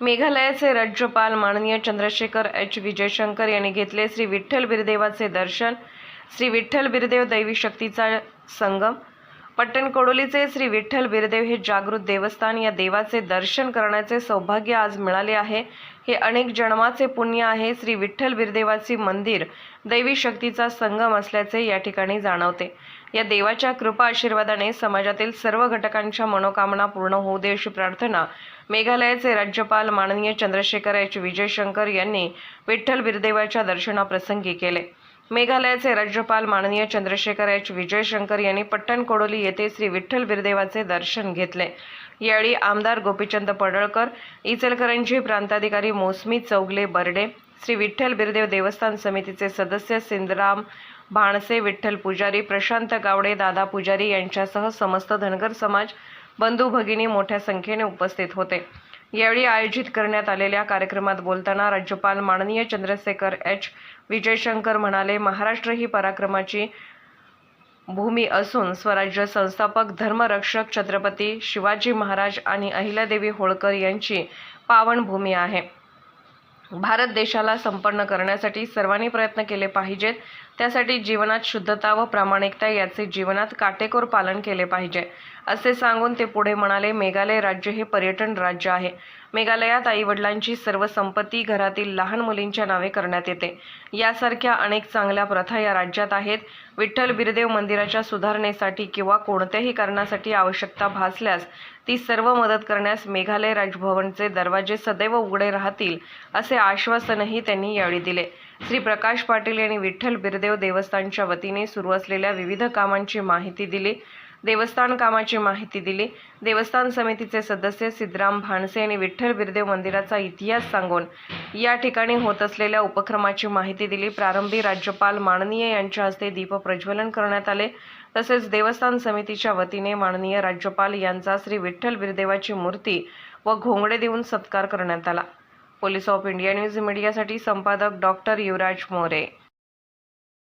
मेघालयाचे राज्यपाल माननीय चंद्रशेखर एच. विजयशंकर यांनी घेतले श्री विठ्ठल बिरदेवाचे दर्शन. श्री विठ्ठल बिरदेव दैवी शक्तीचा संगम. पट्टण कोडोलीचे श्री विठ्ठल बिरदेव हे जागृत देवस्थान या देवाचे दर्शन करण्याचे सौभाग्य आज मिळाले आहे. हे अनेक जन्माचे पुण्य आहे. श्री विठ्ठल बिरदेवाचे मंदिर दैवी शक्तीचा संगम असल्याचे या ठिकाणी जाणवते. या देवाच्या कृपा आशीर्वादाने समाजातील सर्व घटकांच्या मनोकामना पूर्ण होऊ दे अशी प्रार्थना मेघालयाचे राज्यपाल माननीय चंद्रशेखर एच. विजयशंकर यांनी विठ्ठल बिरदेवाच्या दर्शनाप्रसंगी केले. मेघालयाचे राज्यपाल माननीय चंद्रशेखर एच. विजयशंकर यांनी पट्टण कोडोली येथे श्री विठ्ठल बिरदेवाचे दर्शन घेतले. यावेळी आमदार गोपीचंद पडळकर इचलकरंजी प्रांताधिकारी मोसमी चौगले बर्डे श्री विठ्ठल बिरदेव देवस्थान समितीचे सदस्य सिंदराम भाणसे विठ्ठल पुजारी प्रशांत गावडे दादा पुजारी यांच्यासह समस्त धनगर समाज बंधू भगिनी मोठ्या संख्येने उपस्थित होते. यावेळी आयोजित करण्यात आलेल्या कार्यक्रमात बोलताना राज्यपाल माननीय चंद्रशेखर एच. विजयशंकर म्हणाले महाराष्ट्र ही पराक्रमाची भूमी असून स्वराज्य संस्थापक धर्मरक्षक छत्रपती शिवाजी महाराज आणि अहिल्यादेवी होळकर यांची पावनभूमी आहे. भारत देशाला संपन्न करण्यासाठी सर्वांनी प्रयत्न केले पाहिजेत. त्यासाठी जीवनात शुद्धता व प्रामाणिकता याचे जीवनात काटेकोर पालन केले पाहिजे असे सांगून ते पुढे म्हणाले मेघालय राज्य हे पर्यटन राज्य आहे. मेघालयात आईवडिलांची सर्व संपत्ती घरातील लहान मुलींच्या नावे करण्यात येते. यासारख्या अनेक चांगल्या प्रथा या राज्यात आहेत. विठ्ठल बिरदेव मंदिराच्या सुधारणेसाठी किंवा कोणत्याही कारणासाठी आवश्यकता भासल्यास ती सर्व मदत करण्यास मेघालय राजभवनचे दरवाजे सदैव उघडे राहतील असे आश्वासनही त्यांनी यावेळी दिले. श्री प्रकाश पाटील यांनी विठ्ठल बिरदेव देवस्थानच्या वतीने सुरू असलेल्या विविध कामांची माहिती दिली. देवस्थान कामाची माहिती दिली. देवस्थान समितीचे सदस्य सिद्धराम भानसे आणि विठ्ठल बिरदेव मंदिराचा इतिहास सांगून या ठिकाणी होत असलेल्या उपक्रमाची माहिती दिली. प्रारंभी राज्यपाल माननीय यांच्या हस्ते दीप प्रज्वलन करण्यात आले. तसेच देवस्थान समितीच्या वतीने माननीय राज्यपाल यांचा श्री विठ्ठल बिरदेवाची मूर्ती व घोंगडे देऊन सत्कार करण्यात आला. पोलीस ऑफ इंडिया न्यूज मीडियासाठी संपादक डॉक्टर युवराज मोरे.